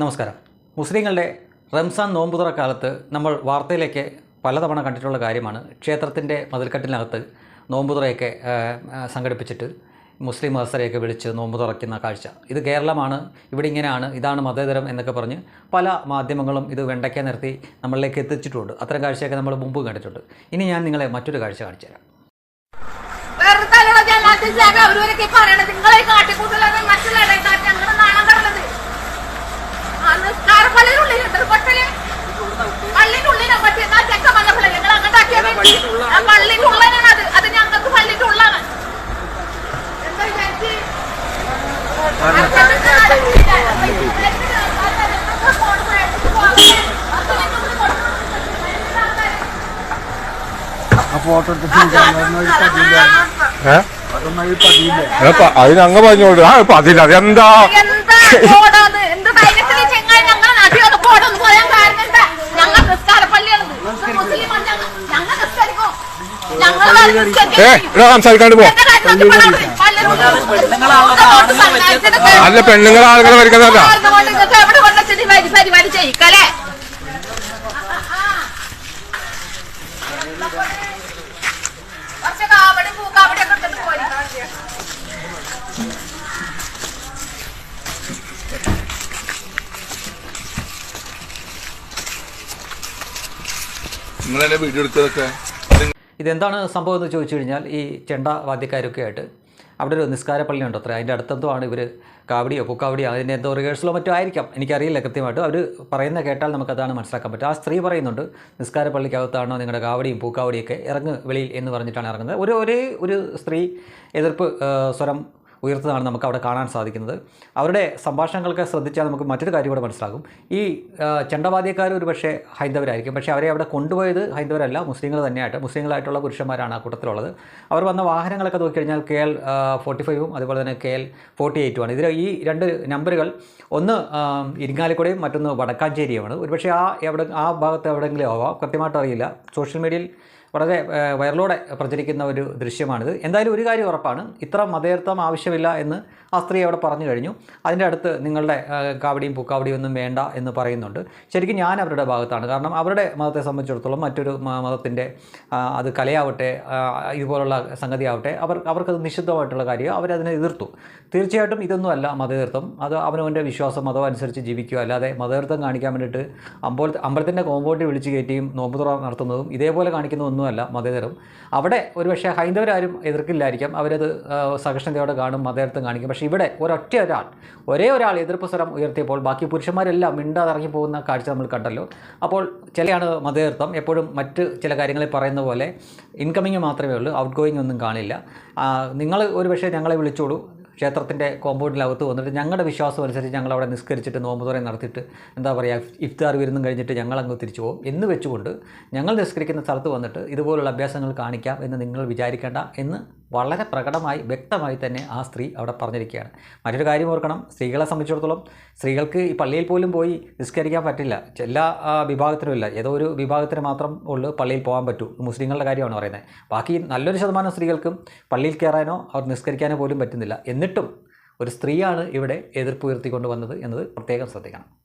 നമസ്കാരം. മുസ്ലിങ്ങളുടെ റംസാൻ നോമ്പുതുറ കാലത്ത് നമ്മൾ വാർത്തയിലേക്ക് പലതവണ കണ്ടിട്ടുള്ള കാര്യമാണ്. ക്ഷേത്രത്തിന്റെ മതിൽക്കെട്ടിനകത്ത് നോമ്പുതുറയൊക്കെ സംഘടിപ്പിച്ചിട്ട് മുസ്ലിം മതസ്ഥരെയൊക്കെ വിളിച്ച് നോമ്പ് തുറക്കുന്ന കാഴ്ച. ഇത് കേരളമാണ് ഇവിടെ ഇങ്ങനെയാണ് ഇതാണ് മതേതരം എന്നൊക്കെ പറഞ്ഞ് പല മാധ്യമങ്ങളും ഇത് വെണ്ടയ്ക്ക നിർത്തി നമ്മളിലേക്ക് എത്തിച്ചിട്ടുണ്ട്. അത്തരം കാഴ്ചയൊക്കെ നമ്മൾ മുമ്പ് കണ്ടിട്ടുണ്ട്. ഇനി ഞാൻ നിങ്ങളെ മറ്റൊരു കാഴ്ച കാണിച്ചു തരാം. കാട്ടിക്കൂട്ടലാണ് മറ്റുള്ളവരുടെ പള്ളിന്റെ പറഞ്ഞോളൂ അത് അത് ഞങ്ങൾക്ക് പള്ളിന്റെ ഉള്ളാണ് എന്താ വിചാരിച്ച് അച്ഛൻ നടക്കില്ല. അപ്പൊ ഈ പിള്ളേർക്ക് ഞങ്ങൾക്ക് ഫോൺ മേടിച്ചിട്ട് പോകാൻ പത്ത് മിനിറ്റ് കൂടി കൊടുക്കണം. ആ ഫോട്ടോ എടുത്തിട്ട് അതൊന്നും ഒരു പതിയില്ല ഏ? അതൊന്നും ഒരു പതിയില്ല ഏ, പ- അതിന് അങ്ങ് പറഞ്ഞോളൂ ആ പതില്ല അതെന്താ എന്താ കോടാത്? എന്ത് ധൈര്യത്തിൽ ഈ ചെങ്ങായി ഞങ്ങളെ നാട്ടിൽ വന്ന് കോടൊന്ന് പറയാൻ കാരണം എന്താ? ഞങ്ങൾ നിസ്കാരപ്പള്ളിയാണിത്. ഇത് മുസ്ലിമാണ് ഞങ്ങൾ. ഞങ്ങൾ നിസ്കരിക്കും. ഞങ്ങൾ വേറെ നിസ്കരിക്കും. ഏ ഇവിടെ സംസാരിക്കാണ്ട് പോ. അല്ല പെണ്ണുങ്ങൾ ആളുകൾ വരിക്കുന്നതല്ല പരിപാടി നിങ്ങളെന്നെ വീഡിയോ എടുത്തതൊക്കെ? ഇതെന്താണ് സംഭവം എന്ന് ചോദിച്ചു കഴിഞ്ഞാൽ ഈ ചെണ്ട വാദ്യക്കാരൊക്കെ ആയിട്ട് അവിടെ ഒരു നിസ്കാര പള്ളി ഉണ്ട് അത്ര. അതിന്റെ അടുത്തെന്തോ ആണ് ഇവർ കാവടിയോ പൂക്കാവടിയോ അതിന്റെ എന്തോ റിഹേഴ്സലോ മറ്റോ ആയിരിക്കാം. എനിക്കറിയില്ല കൃത്യമായിട്ട്. അവർ പറയുന്ന കേട്ടാൽ നമുക്കതാണ് മനസ്സിലാക്കാൻ പറ്റും ആ സ്ത്രീ പറയുന്നുണ്ട് നിസ്കാര പള്ളിക്കകത്താണോ നിങ്ങളുടെ കാവടിയും പൂക്കാവടിയൊക്കെ ഇറങ്ങ് വെളിയിൽ എന്ന് പറഞ്ഞിട്ടാണ് ഇറങ്ങുന്നത്. ഒരു ഒരേ ഒരു സ്ത്രീ എതിർപ്പ് സ്വരം ഉയർത്തതാണ് നമുക്ക് അവിടെ കാണാൻ സാധിക്കുന്നത്. അവരുടെ സംഭാഷണങ്ങളൊക്കെ ശ്രദ്ധിച്ചാൽ നമുക്ക് മറ്റൊരു കാര്യം കൂടെ മനസ്സിലാകും. ഈ ചണ്ടവാദിയക്കാർ ഒരു പക്ഷേ ഹൈന്ദവരായിരിക്കും. പക്ഷേ അവരെ അവിടെ കൊണ്ടുപോയത് ഹൈന്ദവരല്ല മുസ്ലിങ്ങൾ തന്നെയായിട്ട്. മുസ്ലിങ്ങളായിട്ടുള്ള പുരുഷന്മാരാണ് ആ കൂട്ടത്തിലുള്ളത്. അവർ വന്ന വാഹനങ്ങളൊക്കെ നോക്കിക്കഴിഞ്ഞാൽ കെ എൽ ഫോർട്ടി ഫൈവും അതുപോലെ തന്നെ കെ എൽ ഫോർട്ടി എയ്റ്റുമാണ് ഇതിൽ ഈ രണ്ട് നമ്പറുകൾ ഒന്ന് ഇരിങ്ങാലക്കുടയും മറ്റൊന്ന് വടക്കാഞ്ചേരിയുമാണ്. ഒരുപക്ഷേ ആ എവിടെ ആ ഭാഗത്ത് എവിടെയെങ്കിലും ആവാം. കൃത്യമായിട്ട് അറിയില്ല. സോഷ്യൽ മീഡിയയിൽ വളരെ വയറിലൂടെ പ്രചരിക്കുന്ന ഒരു ദൃശ്യമാണിത്. എന്തായാലും ഒരു കാര്യം ഉറപ്പാണ്. ഇത്ര മതേർത്ഥം ആവശ്യമില്ല എന്ന് ആ സ്ത്രീ അവിടെ പറഞ്ഞു കഴിഞ്ഞു. അതിന്റെ അടുത്ത് നിങ്ങളുടെ കാവടിയും പൂക്കാവടിയും ഒന്നും വേണ്ട എന്ന് പറയുന്നുണ്ട്. ശരിക്കും ഞാൻ അവരുടെ ഭാഗത്താണ്. കാരണം അവരുടെ മതത്തെ സംബന്ധിച്ചിടത്തോളം മറ്റൊരു മതത്തിന്റെ അത് കലയാവട്ടെ ഇതുപോലുള്ള സംഗതിയാവട്ടെ അവർ അവർക്കത് നിഷിദ്ധമായിട്ടുള്ള കാര്യം അവരതിനെ എതിർത്തു. തീർച്ചയായിട്ടും ഇതൊന്നുമല്ല മതതീർത്ഥം അത് അവനവന്റെ വിശ്വാസം മതം അനുസരിച്ച് ജീവിക്കുക. അല്ലാതെ മതതീർത്ഥം കാണിക്കാൻ വേണ്ടിയിട്ട് അമ്പലത്തിന്റെ കോമ്പൗണ്ടിൽ വിളിച്ച് കയറ്റിയും നോമ്പുതുറ നടത്തുന്നതും ഇതേപോലെ കാണിക്കുന്ന ഒന്നുമല്ല മതേതരം. അവിടെ ഒരുപക്ഷെ ഹൈന്ദവരാരും എതിർക്കില്ലായിരിക്കാം. അവരത് സഹിഷ്ണുതയോടെ കാണും മതേതരത്തും കാണിക്കും. പക്ഷേ ഇവിടെ ഒരൊറ്റ ഒരാൾ ഒരേ ഒരാൾ എതിർപ്പ് സ്വരം ഉയർത്തിയപ്പോൾ ബാക്കി പുരുഷന്മാരെല്ലാം മിണ്ടാതെ ഇറങ്ങി പോകുന്ന കാഴ്ച നമ്മൾ കണ്ടല്ലോ. അപ്പോൾ ചിലയാണ് മതേതൃത്വം എപ്പോഴും മറ്റ് ചില കാര്യങ്ങളിൽ പറയുന്ന പോലെ ഇൻകമിങ് മാത്രമേ ഉള്ളൂ ഔട്ട് ഗോയിങ് ഒന്നും കാണില്ല. നിങ്ങൾ ഒരുപക്ഷെ ഞങ്ങളെ വിളിച്ചോളൂ ക്ഷേത്രത്തിന്റെ കോമ്പൗണ്ടിനകത്ത് വന്നിട്ട് ഞങ്ങളുടെ വിശ്വാസം അനുസരിച്ച് ഞങ്ങൾ അവിടെ നിസ്കരിച്ചിട്ട് നോമ്പുതുറ നടത്തിയിട്ട് എന്താ പറയുക ഇഫ്താർ വിരുന്നും കഴിഞ്ഞിട്ട് ഞങ്ങൾ അങ്ങ് തിരിച്ചു പോകും. എന്ന് വെച്ചുകൊണ്ട് ഞങ്ങൾ നിസ്കരിക്കുന്ന സ്ഥലത്ത് വന്നിട്ട് ഇതുപോലുള്ള അഭ്യാസങ്ങൾ കാണിക്കാം എന്ന് നിങ്ങൾ വിചാരിക്കേണ്ട എന്ന് വളരെ പ്രകടമായി വ്യക്തമായി തന്നെ ആ സ്ത്രീ അവിടെ പറഞ്ഞിരിക്കുകയാണ്. മറ്റൊരു കാര്യം ഓർക്കണം സ്ത്രീകളെ സംബന്ധിച്ചിടത്തോളം സ്ത്രീകൾക്ക് ഈ പള്ളിയിൽ പോലും പോയി നിസ്കരിക്കാൻ പറ്റില്ല. എല്ലാ ആ, വിഭാഗത്തിനും ഇല്ല. ഏതോ ഒരു വിഭാഗത്തിന് മാത്രം ഉള്ളു പള്ളിയിൽ പോകാൻ പറ്റൂ. മുസ്ലിങ്ങളുടെ കാര്യമാണ് പറയുന്നത്. ബാക്കി നല്ലൊരു ശതമാനം സ്ത്രീകൾക്കും പള്ളിയിൽ കയറാനോ അവർ നിസ്കരിക്കാനോ പോലും പറ്റുന്നില്ല. എന്നിട്ടും ഒരു സ്ത്രീയാണ് ഇവിടെ എതിർപ്പ് ഉയർത്തിക്കൊണ്ട് വന്നത് എന്നത് പ്രത്യേകം ശ്രദ്ധിക്കണം.